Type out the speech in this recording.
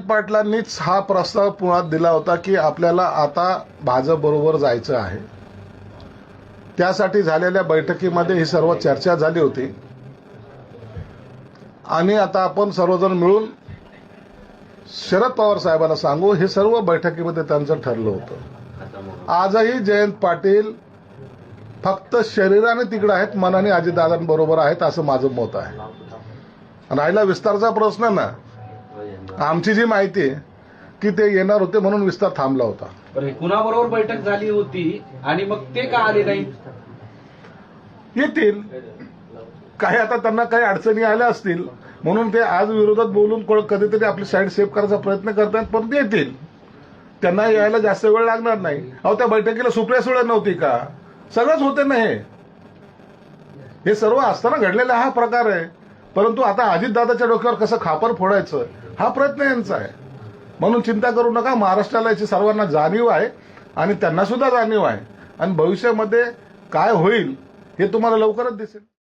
पाटलांनीच हा प्रस्ताव पुण्यात दिला होता की आपल्याला आता भाजप बरोबर जायचं आहे. त्यासाठी झालेल्या बैठकीमध्ये ही सर्व चर्चा झाली होती. आणि आता आपण सर्वजण मिळून शरद पवार साहेबांना सांगू हे सर्व बैठकीमध्ये त्यांचं ठरलं होतं. आजही जयंत पाटील फक्त शरीराने तिकडे आहेत मनाने अजितदादांबरोबर आहेत असं माझं मत आहे. राहिला विस्तारचा प्रश्न ना. आमची जी माहिती आहे की ते येणार होते म्हणून विस्तार थांबला होता. बरं, कुणाबरोबर बैठक झाली होती आणि मग ते का आले नाही? येतील. काही आता त्यांना काही अडचणी आल्या असतील म्हणून ते आज विरोधात बोलून कोण- कधीतरी आपली साईड सेव्ह करायचा प्रयत्न करतात पण ते येतील. त्यांना यायला जास्त वेळ लागणार नाही. अहो त्या बैठकीला सुप्रिया सुळे नव्हती का? सगळंच होते ना हे. हे सर्व असताना घडलेला हा प्रकार आहे. परंतु आता अजितदादाच्या डोक्यावर कसं खापर फोडायचं हा प्रयत्न यांचा आहे. म्हणून चिंता करू नका महाराष्ट्राला याची सर्वांना जाणीव आहे आणि त्यांना सुद्धा जाणीव आहे. आणि भविष्यामध्ये काय होईल हे तुम्हाला लवकरच दिसेल.